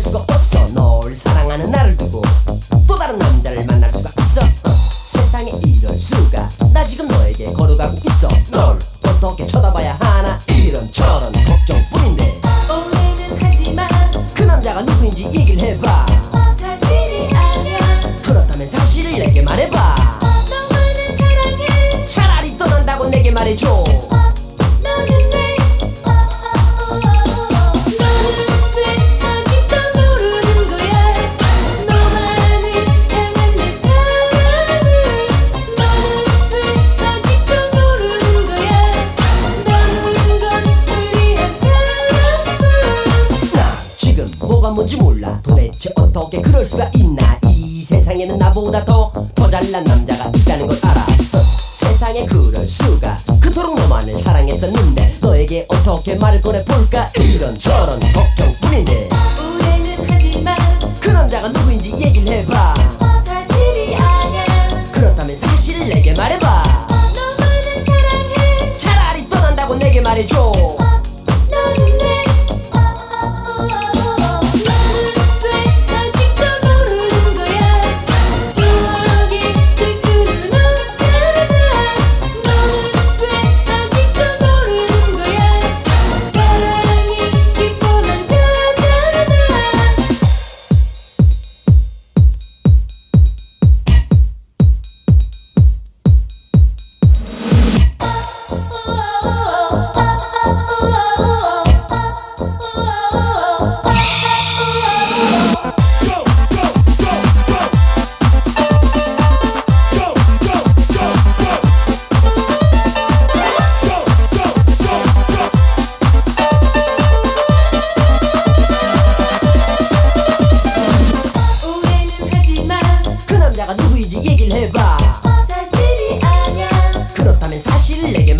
수가 없어. 널 사랑하는 나를 두고 또 다른 남자를 만날 수가 있어. 어, 세상에 이럴 수가. 나 지금 너에게 걸어가고 있어. 널 어떻게 쳐다봐야 하나? 이런 저런 걱정뿐인데. 오해는 하지마 그 남자가 누구인지 얘기를 해봐. 사실이 아냐 그렇다면 사실을 내게 말해봐. 너만을 사랑해. 차라리 떠난다고 내게 말해줘 뭔지 몰라. 도대체 어떻게 그럴 수가 있나? 이 세상에는 나보다 더 더 잘난 남자가 있다는 걸 알아. 어, 세상에 그럴 수가. 그토록 너만을 사랑했었는데 너에게 어떻게 말을 꺼내볼까? 이런 저런 걱정뿐인데. 오해는 하지마 그 남자가 누구인지 얘기를 해봐. 사실이 아냐 그렇다면 사실을 내게 말해봐. 너만을 사랑해. 차라리 떠난다고 내게 말해줘 Lay